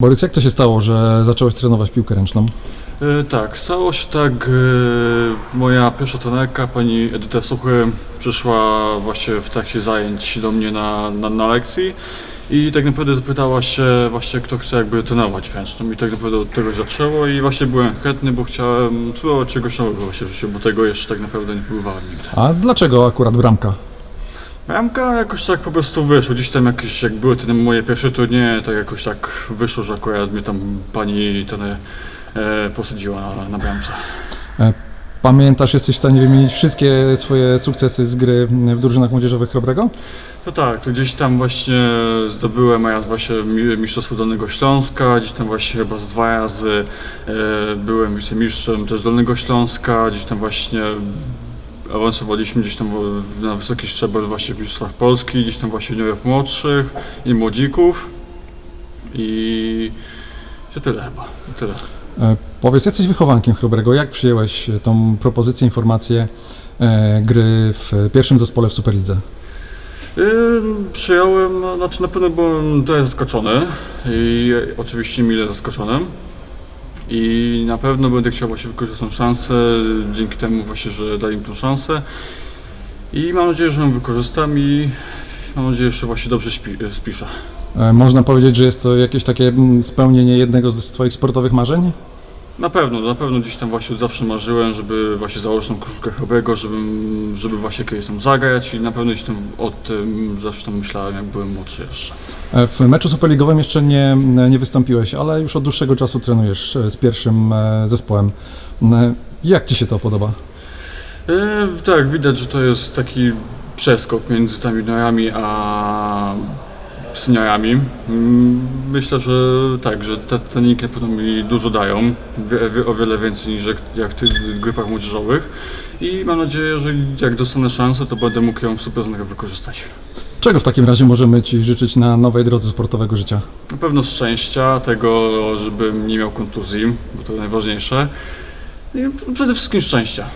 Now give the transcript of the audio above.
Borys, jak to się stało, że zacząłeś trenować piłkę ręczną? E, Tak, stało się tak, e, moja pierwsza trenerka, pani Edyta Suchy, przyszła właśnie w trakcie zajęć do mnie na, na, na lekcji i tak naprawdę zapytała się właśnie kto chce jakby trenować ręczną i tak naprawdę od tego zaczęło i właśnie byłem chętny, bo chciałem spróbować czegoś nowego właśnie w życiu, bo tego jeszcze tak naprawdę nie próbowałem nigdy. A dlaczego akurat bramka? Bramka jakoś tak po prostu wyszło, gdzieś tam jakieś, jak były te moje pierwsze turnieje, tak jakoś tak wyszło, że akurat mnie tam pani trener e, posadziła na, na bramce. E, Pamiętasz, jesteś w stanie wymienić wszystkie swoje sukcesy z gry w drużynach młodzieżowych Chrobrego? To tak, to gdzieś tam właśnie zdobyłem raz właśnie mi- Mistrzostwo Dolnego Śląska, gdzieś tam właśnie chyba z dwa razy e, byłem wicemistrzem też Dolnego Śląska, gdzieś tam właśnie awansowaliśmy gdzieś tam na wysoki szczebel właśnie w Mistrzostwach Polski, gdzieś tam właśnie juniorów młodszych i młodzików i to tyle chyba, to tyle. E, Powiedz, jesteś wychowankiem Chrobrego. Jak przyjęłeś e, tą propozycję, informację e, gry w pierwszym zespole w Superlidze? Ym, Przyjąłem, no, znaczy na pewno byłem trochę zaskoczony i oczywiście mile zaskoczony. I na pewno będę chciał właśnie wykorzystać tą szansę, dzięki temu właśnie, że dali mi tą szansę. I mam nadzieję, że ją wykorzystam i mam nadzieję, że właśnie dobrze śpi, spiszę. E, Można powiedzieć, że jest to jakieś takie mm, spełnienie jednego z Twoich sportowych marzeń? Na pewno, na pewno gdzieś tam właśnie od zawsze marzyłem, żeby właśnie założyć tą koszulkę Chrobrego, żeby, żeby właśnie kiedyś tam zagrać i na pewno gdzieś tam o tym zawsze tam myślałem, jak byłem młodszy jeszcze. E, W meczu superligowym jeszcze nie, nie wystąpiłeś, ale już od dłuższego czasu trenujesz e, z pierwszym e, zespołem. E, Jak Ci się to podoba? E, tak, widać, że to jest taki przeskok między tam juniorami a seniorami. Mm, Myślę, że tak, że te treningi mi dużo dają, o wiele więcej niż jak, jak w tych grupach młodzieżowych i mam nadzieję, że jak dostanę szansę, to będę mógł ją w 100% wykorzystać. Czego w takim razie możemy Ci życzyć na nowej drodze sportowego życia? Na pewno szczęścia, tego, żebym nie miał kontuzji, bo to najważniejsze. I przede wszystkim szczęścia.